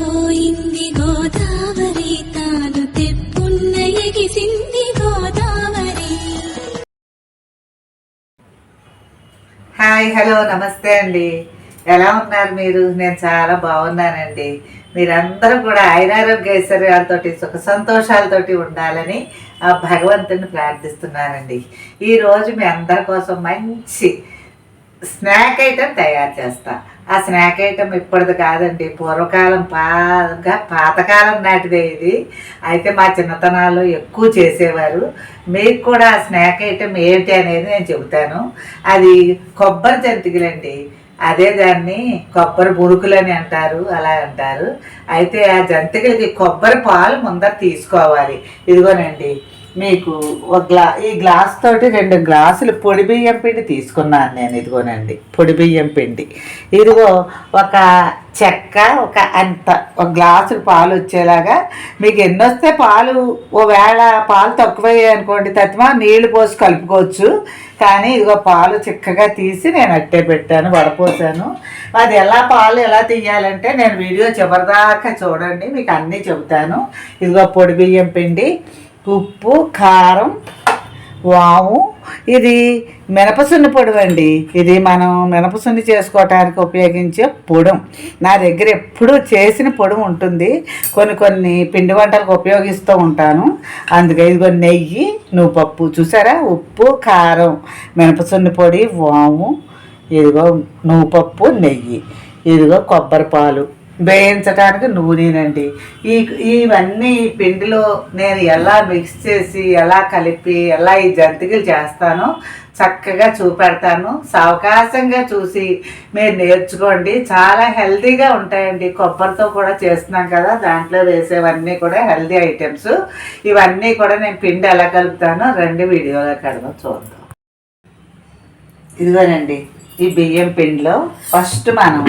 పోయింది గోదావరి తాను తెప్పున్న ఎగిసింది గోదావరి హాయ్ హలో నమస్తే అండి. ఎలా ఉన్నారు మీరు? నేను చాలా బాగున్నానండి. మీరందరూ కూడా ఐరారోగ్య ఐశ్వర్యాలతోటి సుఖ సంతోషాలతోటి ఉండాలని ఆ భగవంతుని ప్రార్థిస్తున్నానండి. ఈరోజు మీ అందరి కోసం మంచి స్నాక్ ఐటెం తయారు చేస్తాను ఆ స్నాక్ ఐటమ్ ఇప్పటిది కాదండి. పూర్వకాలం బాగా పాతకాలం నాటిదే ఇది. అయితే మా చిన్నతనాల్లో ఎక్కువ చేసేవారు. మీకు కూడా ఆ స్నాక్ ఐటమ్ ఏంటి అనేది నేను చెబుతాను. అది కొబ్బరి జంతికలండి. అదే దాన్ని కొబ్బరి బురుకులు అని అంటారు అలా అంటారు. అయితే ఆ జంతికలకి కొబ్బరి పాలు ముందర తీసుకోవాలి. ఇదిగోనండి మీకు ఒక గ్లా ఈ గ్లాస్ తోటి రెండు గ్లాసులు పొడి బియ్యం పిండి తీసుకున్నాను నేను ఇదిగోనండి. పొడి బియ్యం పిండి. ఇదిగో ఒక చెక్క ఒక అంత ఒక గ్లాసులు పాలు వచ్చేలాగా మీకు ఎన్ని వస్తే పాలు ఓ వేళ పాలు తక్కువయ్యాయి అనుకోండి తత్వా నీళ్ళు పోసి కలుపుకోవచ్చు. కానీ ఇదిగో పాలు చిక్కగా తీసి నేను అట్టే పెట్టాను వడపోసాను. అది ఎలా పాలు ఎలా తీయాలంటే నేను వీడియో చివరిదాకా చూడండి మీకు అన్నీ చెబుతాను. ఇదిగో పొడి బియ్యం పిండి. ఉప్పు కారం. వాము ఇది మినపసున్ని పొడి అండి ఇది మనం మినపసున్ని చేసుకోవటానికి ఉపయోగించే పొడం. నా దగ్గర ఎప్పుడూ చేసిన పొడి ఉంటుంది. కొన్ని కొన్ని పిండి వంటలకు ఉపయోగిస్తూ ఉంటాను. అందుకే ఇదిగో నెయ్యి నువ్వు పప్పు. చూసారా? ఉప్పు కారం. మినపసున్ని పొడి వాము ఇదిగో నువ్వు పప్పు నెయ్యి. ఇదిగో కొబ్బరి పాలు వేయించడానికి నూనెనండి ఈ ఇవన్నీ ఈ పిండిలో నేను ఎలా మిక్స్ చేసి ఎలా కలిపి ఎలా ఈ జంతికలు చేస్తానో చక్కగా చూపెడతాను. సావకాశంగా చూసి మీరు నేర్చుకోండి. చాలా హెల్తీగా ఉంటాయండి. కొబ్బరితో కూడా చేస్తున్నాం కదా దాంట్లో వేసేవన్నీ కూడా హెల్తీ ఐటమ్స్. ఇవన్నీ కూడా నేను పిండి ఎలా కలుపుతానో రెండు వీడియోలో కడదాం చూద్దాం. ఇదిగోనండి ఈ బియ్యం పిండిలో ఫస్ట్ మనం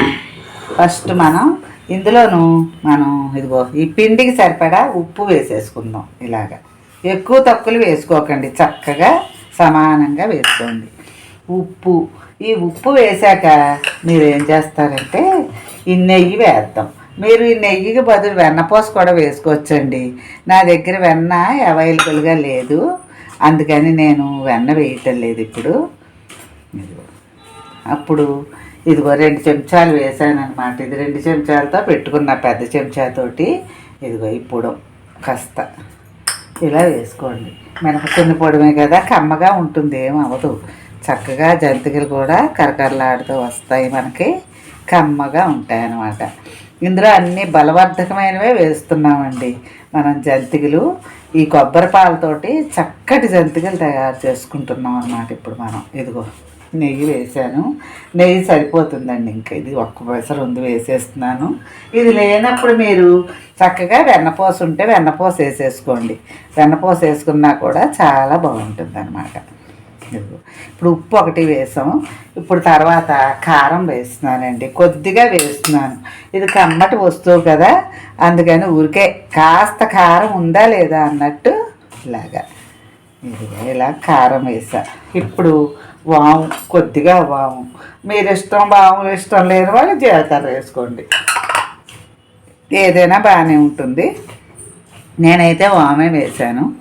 ఫస్ట్ మనం ఇందులోను మనం ఇదిగో ఈ పిండికి సరిపడా ఉప్పు వేసేసుకుందాం ఇలాగా. ఎక్కువ తక్కువలు వేసుకోకండి చక్కగా సమానంగా వేసుకోండి. ఉప్పు ఈ ఉప్పు వేశాక మీరు ఏం చేస్తారంటే ఈ నెయ్యి వేద్దాం. మీరు ఈ నెయ్యికి బదులు వెన్నపూస కూడా వేసుకోవచ్చండి. నా దగ్గర వెన్న అవైలబుల్గా లేదు. అందుకని నేను వెన్న వేయటం లేదు ఇప్పుడు. అప్పుడు ఇదిగో రెండు చెంచాలు వేసాను అనమాట ఇది రెండు చెంచాలతో పెట్టుకున్న పెద్ద చెంచాతోటి. ఇదిగో ఇప్పుడు కాస్త. ఇలా వేసుకోండి. మినపసున్ని పొడమే కదా కమ్మగా ఉంటుంది ఏం అవ్వదు. చక్కగా జంతికలు కూడా కరకరలాడుతూ వస్తాయి మనకి. కమ్మగా ఉంటాయి అన్నమాట ఇందులో అన్ని బలవర్ధకమైనవే వేస్తున్నామండి. మనం జంతికలు ఈ కొబ్బరి పాలతోటి చక్కటి జంతికలు తయారు చేసుకుంటున్నాం అన్నమాట ఇప్పుడు మనం. ఇదిగో. నెయ్యి వేసాను నెయ్యి సరిపోతుందండి ఇంకా. ఇది ఒక్క పైస రెండు వేసేస్తున్నాను. ఇది లేనప్పుడు మీరు చక్కగా వెన్నపూస ఉంటే వెన్నపూస వేసేసుకోండి. వెన్నపోస వేసుకున్నా కూడా చాలా బాగుంటుంది అనమాట ఇప్పుడు ఉప్పు ఒకటి వేసాం. ఇప్పుడు తర్వాత కారం వేస్తున్నానండి. కొద్దిగా వేస్తున్నాను. ఇది కమ్మటి వస్తువు కదా. అందుకని ఊరికే కాస్త కారం ఉందా లేదా అన్నట్టు ఇలాగా. ఇలా కారం వేసా. ఇప్పుడు వాము కొద్దిగా వాము. మీరు ఇష్టం వాము ఇష్టం లేని వాళ్ళు జీలకర్ర వేసుకోండి. ఏదైనా బాగానే ఉంటుంది. నేనైతే వామే వేశాను.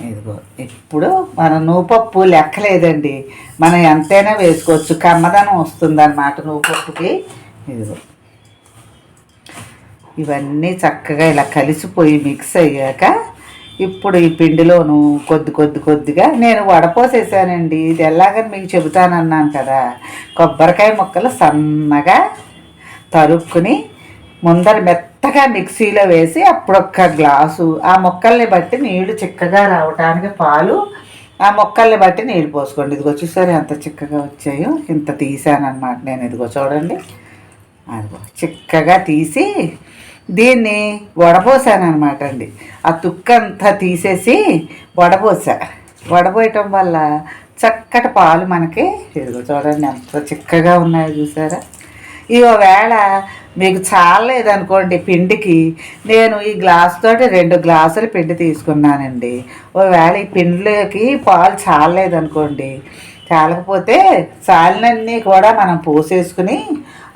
ఇదిగో ఇప్పుడు మన నూపప్పు లెక్కలేదండి. మనం ఎంతైనా వేసుకోవచ్చు. కమ్మదనం వస్తుంది అన్నమాట నూపప్పుకి. ఇదిగో. ఇవన్నీ చక్కగా ఇలా కలిసిపోయి మిక్స్ అయ్యాక ఇప్పుడు ఈ పిండిలోను కొద్ది కొద్ది కొద్దిగా నేను వడపోసేసానండి ఇది ఎలాగని మీకు చెబుతానన్నాను కదా. కొబ్బరికాయ ముక్కలు సన్నగా తరుక్కుని ముందర మెత్తగా మిక్సీలో వేసి అప్పుడొక్క గ్లాసు ఆ మొక్కల్ని బట్టి నీళ్ళు చిక్కగా రావటానికి పాలు. ఆ మొక్కల్ని బట్టి నీళ్ళు పోసుకోండి. ఇదిగో చూసారు ఎంత చిక్కగా వచ్చాయో? ఇంత తీసానమాట నేను. ఇదిగో చూడండి. అదిగో చిక్కగా తీసి దీన్ని వడపోసానమాట అండి. ఆ తుక్కంతా తీసేసి వడపోసా. వడపోయటం వల్ల చక్కటి పాలు మనకి ఇదిగో చూడండి ఎంత చిక్కగా ఉన్నాయో చూసారా? ఈ ఒకవేళ మీకు చాలేదనుకోండి పిండికి. నేను ఈ గ్లాస్ తోటి రెండు గ్లాసులు పిండి తీసుకున్నానండి. ఒకవేళ ఈ పిండిలోకి పాలు చాలలేదనుకోండి. చాలకపోతే చాలినన్నీ కూడా మనం పోసేసుకుని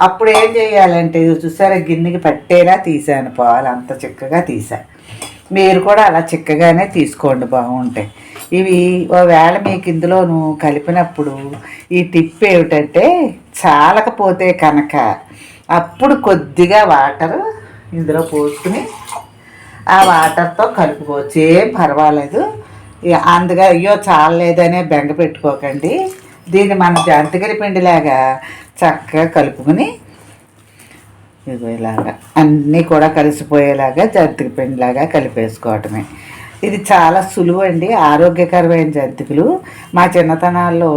అప్పుడు ఏం చేయాలంటే ఇది చూసారా గిన్నెకి పట్టేలా తీసాను పాలు అంత చిక్కగా తీసాను మీరు కూడా అలా చిక్కగానే తీసుకోండి బాగుంటాయి. ఇవి ఒకవేళ మీకు ఇందులోను కలిపినప్పుడు ఈ టిప్ ఏమిటంటే చాలకపోతే కనుక అప్పుడు కొద్దిగా వాటర్ ఇందులో పోసుకుని ఆ వాటర్తో కలుపుకోవచ్చు. ఏం పర్వాలేదు. అందుగా అయ్యో చాలలేదనే బెంగ పెట్టుకోకండి. దీన్ని మన జంతికల పిండిలాగా చక్కగా కలుపుకుని ఇదిగో ఇలాగా అన్నీ కూడా కలిసిపోయేలాగా జంతిక పిండిలాగా కలిపేసుకోవటమే. ఇది చాలా సులువు అండి ఆరోగ్యకరమైన జంతికలు. మా చిన్నతనాల్లో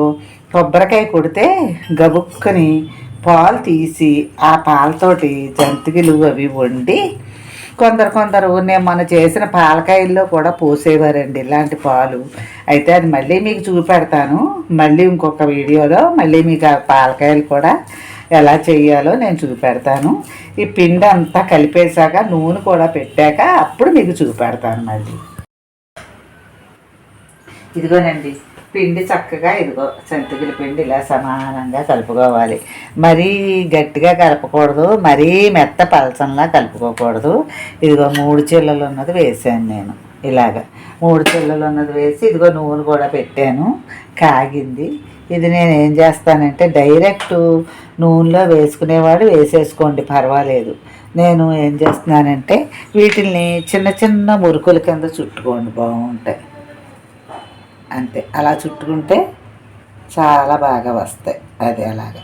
కొబ్బరికాయ కొడితే గబుక్కుని పాలు తీసి ఆ పాలతోటి జంతికలు అవి వండి కొందరు కొందరు నేను మన చేసిన పాలకాయల్లో కూడా పోసేవారండి ఇలాంటి పాలు. అయితే అది మళ్ళీ మీకు చూపెడతాను. మళ్ళీ ఇంకొక వీడియోలో మళ్ళీ మీకు ఆ పాలకాయలు కూడా ఎలా చేయాలో నేను చూపెడతాను. ఈ పిండి అంతా కలిపేశాక నూనె కూడా పెట్టాక అప్పుడు మీకు చూపెడతాను మళ్ళీ. ఇదిగోనండి పిండి చక్కగా ఇదిగో సంతిగిల పిండి ఇలా సమానంగా కలుపుకోవాలి. మరీ గట్టిగా కలపకూడదు మరీ మెత్త పలసంలా కలుపుకోకూడదు. ఇదిగో మూడు చిల్లలు ఉన్నది వేసాను నేను ఇలాగ. మూడు చిల్లలు ఉన్నది వేసి ఇదిగో నూనె కూడా పెట్టాను కాగింది. ఇది నేను ఏం చేస్తానంటే డైరెక్ట్ నూనెలో వేసుకునేవాడు వేసేసుకోండి పర్వాలేదు. నేను ఏం చేస్తున్నానంటే వీటిల్ని చిన్న చిన్న మురుకుల కింద చుట్టుకోండి బాగుంటాయి. అంతే. అలా చుట్టుకుంటే చాలా బాగా వస్తాయి. అది అలాగా.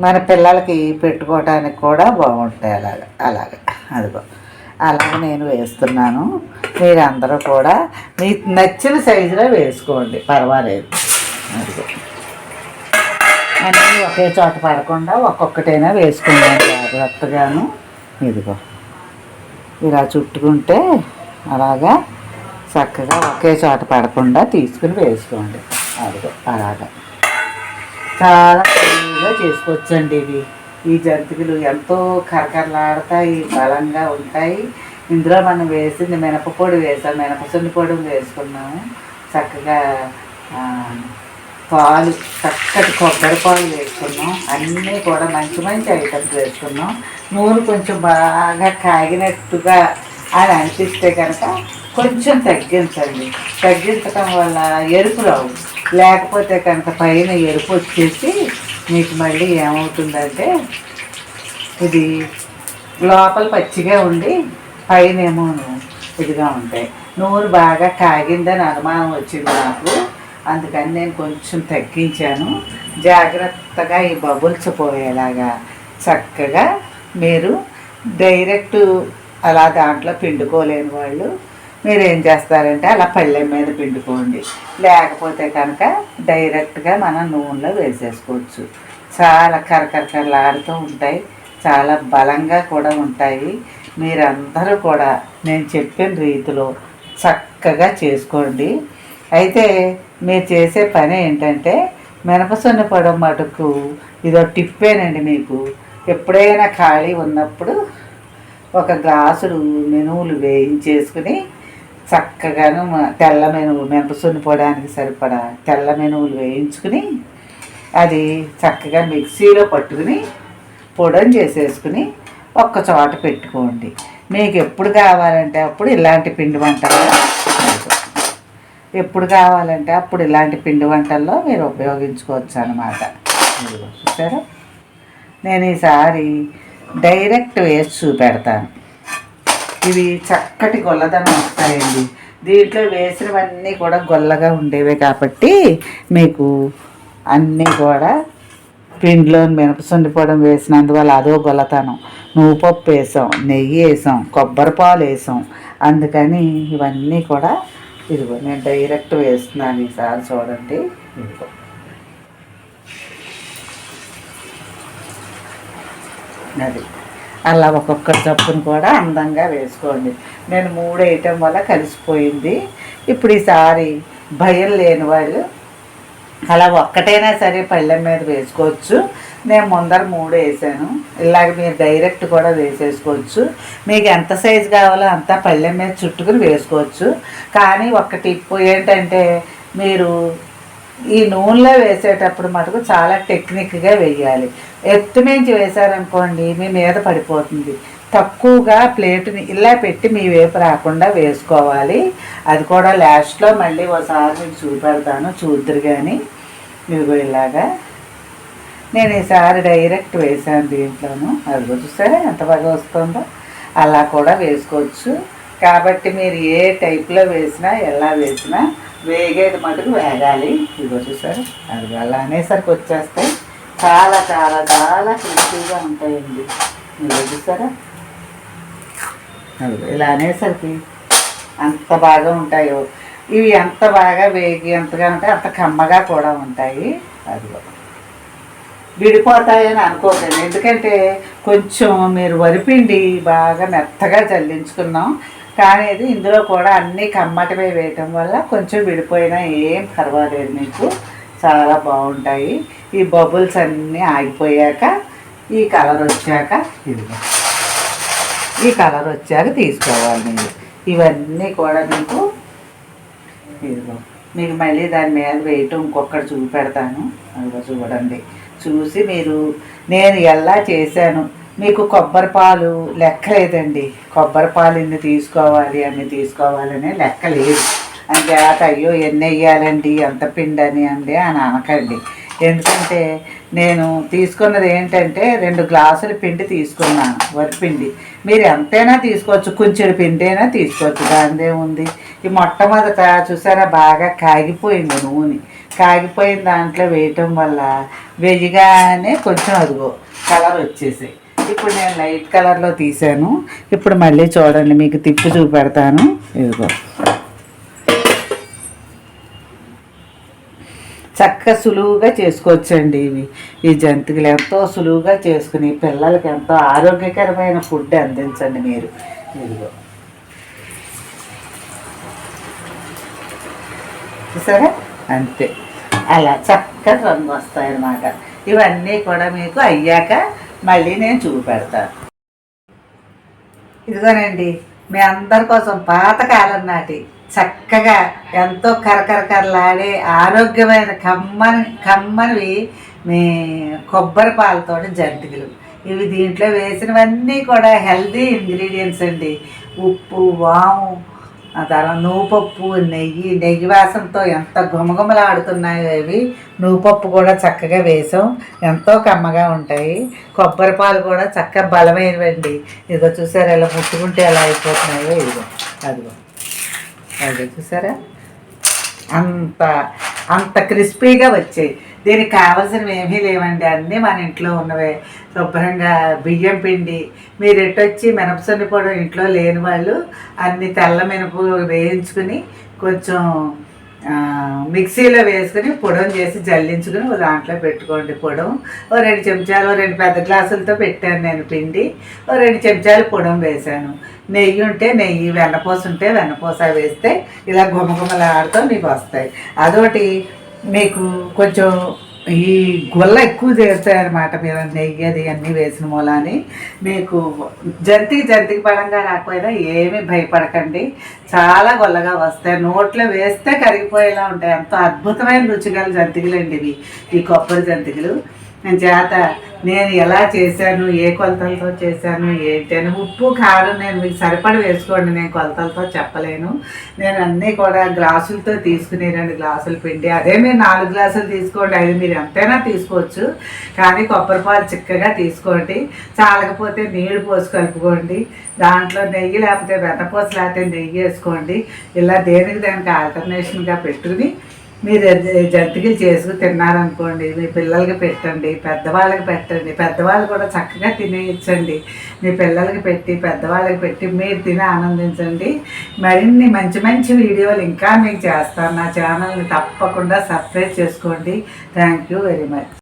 మన పిల్లలకి పెట్టుకోవడానికి కూడా బాగుంటాయి అలాగ. అలాగ. అదిగో. అలాగ నేను వేస్తున్నాను. మీరు అందరూ కూడా మీకు నచ్చిన సైజులో వేసుకోండి. పర్వాలేదు. అదిగో. అన్నీ ఒకే చోట పడకుండా ఒక్కొక్కటైనా వేసుకుందాం జాగ్రత్తగాను. ఇదిగో. ఇలా చుట్టుకుంటే అలాగా చక్కగా ఒకే చోట పడకుండా తీసుకుని వేసుకోండి. అదిగో అలాగా. చాలా సులువుగా చేసుకోవచ్చండి ఇవి. ఈ జంతికలు ఎంతో కరకరలాడతాయి బలంగా ఉంటాయి. ఇందులో మనం వేసింది మినపపొడి వేసాం మినపసుండి పొడి వేసుకున్నాము. చక్కగా పాలు చక్కటి కొబ్బరి పాలు వేసుకున్నాం. అన్నీ కూడా మంచి మంచి ఐటమ్స్ వేసుకున్నాం. నూనె కొంచెం బాగా కాగినట్టుగా అని అనిపిస్తే కనుక కొంచెం తగ్గించండి. తగ్గించడం వల్ల ఎరుపు రావు లేకపోతే కనుక పైన ఎరుపు వచ్చేసి మీకు మళ్ళీ ఏమవుతుందంటే ఇది లోపల పచ్చిగా ఉండి పైన ఏమో ఇదిగా ఉంటాయి. నూనె బాగా కాగిందని అనుమానం వచ్చింది నాకు. అందుకని నేను కొంచెం తగ్గించాను. జాగ్రత్తగా ఈ బబుల్స్ పోయేలాగా చక్కగా మీరు డైరెక్ట్ అలా దాంట్లో పిండుకోలేని వాళ్ళు మీరేం చేస్తారంటే అలా పళ్ళెం మీద పిండుకోండి. లేకపోతే కనుక డైరెక్ట్గా మనం నూనెలో వేసేసుకోవచ్చు. చాలా కరకరకరలాడుతూ ఉంటాయి. చాలా బలంగా కూడా ఉంటాయి. మీరందరూ కూడా నేను చెప్పిన రీతిలో చక్కగా చేసుకోండి. అయితే మీరు చేసే పని ఏంటంటే మినపసొన్న పొడం మటుకు ఇదో టిప్పేనండి మీకు. ఎప్పుడైనా ఖాళీ ఉన్నప్పుడు ఒక గ్లాసుడు మెనువులు వేయించేసుకుని చక్కగాను తెల్ల మెనువు మినపసొన్ని పోవడానికి సరిపడా తెల్ల మెనువులు వేయించుకుని అది చక్కగా మిక్సీలో పట్టుకుని పొడం చేసేసుకుని ఒక్క చోట పెట్టుకోండి. మీకు ఎప్పుడు కావాలంటే అప్పుడు ఇలాంటి పిండి వంటలు ఎప్పుడు కావాలంటే అప్పుడు ఇలాంటి పిండి వంటల్లో మీరు ఉపయోగించుకోవచ్చు అనమాట చూసారా? నేను ఈసారి డైరెక్ట్ వేసి చూపెడతాను. ఇవి చక్కటి గొల్లదనం వస్తాయండి. దీంట్లో వేసినవన్నీ కూడా గొల్లగా ఉండేవే కాబట్టి మీకు అన్నీ కూడా పిండిలో మినపసుండి పొడం వేసినందువల్ల అదో గొల్లతనం నువ్వు పప్పు వేసాం నెయ్యి వేసాం కొబ్బరి పాలు వేసాం. అందుకని ఇవన్నీ కూడా ఇదిగో నేను డైరెక్ట్ వేస్తున్నాను ఈసారి చూడండి. ఇదిగో. అది. అలా ఒక్కొక్క చప్పును కూడా అందంగా వేసుకోండి. నేను మూడు వేయటం వల్ల కలిసిపోయింది. ఇప్పుడు ఈసారి భయం లేని వాళ్ళు అలా ఒక్కటైనా సరే పళ్ళెం మీద వేసుకోవచ్చు. నేను ముందర మూడు వేసాను. ఇలాగ మీరు డైరెక్ట్ కూడా వేసేసుకోవచ్చు. మీకు ఎంత సైజు కావాలో అంత పళ్ళెం మీద చుట్టుకుని వేసుకోవచ్చు. కానీ ఒకటి ఏంటంటే మీరు ఈ నూనెలో వేసేటప్పుడు మటుకు చాలా టెక్నిక్గా వేయాలి. ఎత్తు మించి వేశారనుకోండి మీ మీద పడిపోతుంది. తక్కువగా ప్లేట్ని ఇలా పెట్టి మీ వేపు రాకుండా వేసుకోవాలి. అది కూడా లాస్ట్లో మళ్ళీ ఒకసారి మీకు చూపెడతాను. చూద్దరు కానీ ఇదిగో ఇలాగా. నేను ఈసారి డైరెక్ట్ వేసాను దీంట్లోను. అది చూసారా ఎంత బాగా వస్తుందో. అలా కూడా వేసుకోవచ్చు. కాబట్టి మీరు ఏ టైప్లో వేసినా ఎలా వేసినా వేగేది మటుకు వేగాలి. ఇదిగో చూసారు? అది అలా అనేసరికి వచ్చేస్తే చాలా చాలా చాలా క్రిస్పీగా ఉంటాయండి. ఇదిగో చూసారా? అదిగో ఇలా అనేసరికి అంత బాగా ఉంటాయో ఇవి ఎంత బాగా వేగి ఎంతగా ఉంటాయి అంత కమ్మగా కూడా ఉంటాయి. అదిగో. విడిపోతాయని అనుకోకండి. ఎందుకంటే కొంచెం మీరు వరిపిండి బాగా మెత్తగా చల్లించుకున్నాం. కానీ ఇది ఇందులో కూడా అన్నీ కమ్మటమే వేయటం వల్ల కొంచెం విడిపోయినా ఏం పర్వాలేదు మీకు. చాలా బాగుంటాయి. ఈ బబుల్స్ అన్నీ ఆగిపోయాక ఈ కలర్ వచ్చాక ఇదిగో. ఈ కలర్ వచ్చాక తీసుకోవాలి మీరు. ఇవన్నీ కూడా మీకు ఇదిగో. మీకు మళ్ళీ దాని మీద వేయటం ఇంకొకటి చూపెడతాను. అదిగో చూడండి. చూసి మీరు నేను ఎలా చేశాను? మీకు కొబ్బరి పాలు లెక్క లేదండి. కొబ్బరి పాలు ఇన్ని తీసుకోవాలి అన్ని తీసుకోవాలనే లెక్క లేదు. అంటే అయ్యో ఎన్ని వేయాలండి ఎంత పిండి అని అండి అని అనకండి. ఎందుకంటే నేను తీసుకున్నది ఏంటంటే రెండు గ్లాసుల పిండి తీసుకున్నాను వరిపిండి మీరు ఎంతైనా తీసుకోవచ్చు కొంచెం పిండి అయినా తీసుకోవచ్చు. దానిదే ఉంది. ఈ మొట్టమొదట చూసారా బాగా కాగిపోయింది నూనె. కాగిపోయిన దాంట్లో వేయటం వల్ల వెయ్యగానే కొంచెం అదిగో కలర్ వచ్చేసాయి. ఇప్పుడు నేను లైట్ కలర్లో తీసాను. ఇప్పుడు మళ్ళీ చూడండి మీకు తిప్పి చూపెడతాను. ఇదిగో. చక్క సులువుగా చేసుకోవచ్చండి ఇవి. ఈ జంతువులు ఎంతో సులువుగా చేసుకుని పిల్లలకి ఎంతో ఆరోగ్యకరమైన ఫుడ్ అందించండి మీరు. ఇదిగో. చూసారా? అంతే. అలా చక్కగా రంగు వస్తాయన్నమాట. ఇవన్నీ కూడా మీకు అయ్యాక మళ్ళీ నేను చూపెడతాను. ఇదిగోనండి మీ అందరి కోసం పాతకాలం నాటి చక్కగా ఎంతో కరకరకరలాడే ఆరోగ్యమైన కమ్మని కమ్మనివి మీ కొబ్బరి పాలతో జంతికలు. ఇవి దీంట్లో వేసినవన్నీ కూడా హెల్దీ ఇంగ్రీడియంట్స్ అండి. ఉప్పు వాము ఆ తర్వాత నువ్వుపప్పు నెయ్యి నెయ్యి వాసనతో ఎంత గుమగుమలాడుతున్నాయో ఇవి నువ్వుపప్పు కూడా చక్కగా వేసాం. ఎంతో కమ్మగా ఉంటాయి. కొబ్బరి పాలు కూడా చక్కగా బలమైనవండి. ఇదిగో చూసారా ఇలా ముట్టుకుంటే ఎలా అయిపోతున్నాయో ఇదిగో అదిగో. అదిగో చూసారా? అంత అంత క్రిస్పీగా వచ్చాయి. దీనికి కావాల్సినవి ఏమీ లేవండి. అన్నీ మన ఇంట్లో ఉన్నవే. శుభ్రంగా బియ్యం పిండి మీరు ఎటొచ్చి మినపసొన్ని పొడి ఇంట్లో లేని వాళ్ళు అన్ని తెల్ల మినపు వేయించుకుని కొంచెం మిక్సీలో వేసుకుని పొడం చేసి జల్లించుకుని ఓ దాంట్లో పెట్టుకోండి. పొడం ఓ రెండు చెంచాలు ఓ రెండు పెద్ద గ్లాసులతో పెట్టాను నేను పిండి. ఓ రెండు చెంచాలు పొడం వేశాను. నెయ్యి ఉంటే నెయ్యి వెన్నపూస ఉంటే వెన్నపూస వేస్తే ఇలా గుమగుమలాడుతూ మీకు వస్తాయి. అదొకటి మీకు కొంచెం ఈ గుల్ల ఎక్కువ చేస్తాయి అన్నమాట మీద నెయ్యి అది అన్నీ వేసిన మూలాని. మీకు జంతికి జంతికి పడంగా రాకపోయినా ఏమీ భయపడకండి. చాలా గొల్లగా వస్తాయి. నోట్లో వేస్తే కరిగిపోయేలా ఉంటాయి. ఎంతో అద్భుతమైన రుచిగల జంతికలు అండి ఇవి. ఈ కొబ్బరి జంతికలు. చేత నేను ఎలా చేశాను ఏ కొలతలతో చేశాను ఏంటి అని ఉప్పు కారం నేను మీకు సరిపడి వేసుకోండి నేను కొలతలతో చెప్పలేను. నేను అన్నీ కూడా గ్లాసులతో తీసుకుని రెండు గ్లాసులు పిండి. అదే మీరు నాలుగు గ్లాసులు తీసుకోండి అది మీరు ఎంతైనా తీసుకోవచ్చు. కానీ కొబ్బరి పాలు చిక్కగా తీసుకోండి. చాలకపోతే నీళ్ళు పోసి కలుపుకోండి. దాంట్లో నెయ్యి లేకపోతే వెన్నపూస లేకపోతే నెయ్యి వేసుకోండి. ఇలా దేనికి దానికి ఆల్టర్నేషన్గా పెట్టుకుని మీరు జంతికలు చేసుకుని తిన్నారనుకోండి మీ పిల్లలకి పెట్టండి పెద్దవాళ్ళకి పెట్టండి పెద్దవాళ్ళు కూడా చక్కగా తినేయచ్చండి. మీ పిల్లలకి పెట్టి పెద్దవాళ్ళకి పెట్టి మీరు తిని ఆనందించండి. మరిన్ని మంచి మంచి వీడియోలు ఇంకా మీకు చేస్తాను. నా ఛానల్ని తప్పకుండా సబ్స్క్రైబ్ చేసుకోండి. Thank you very much.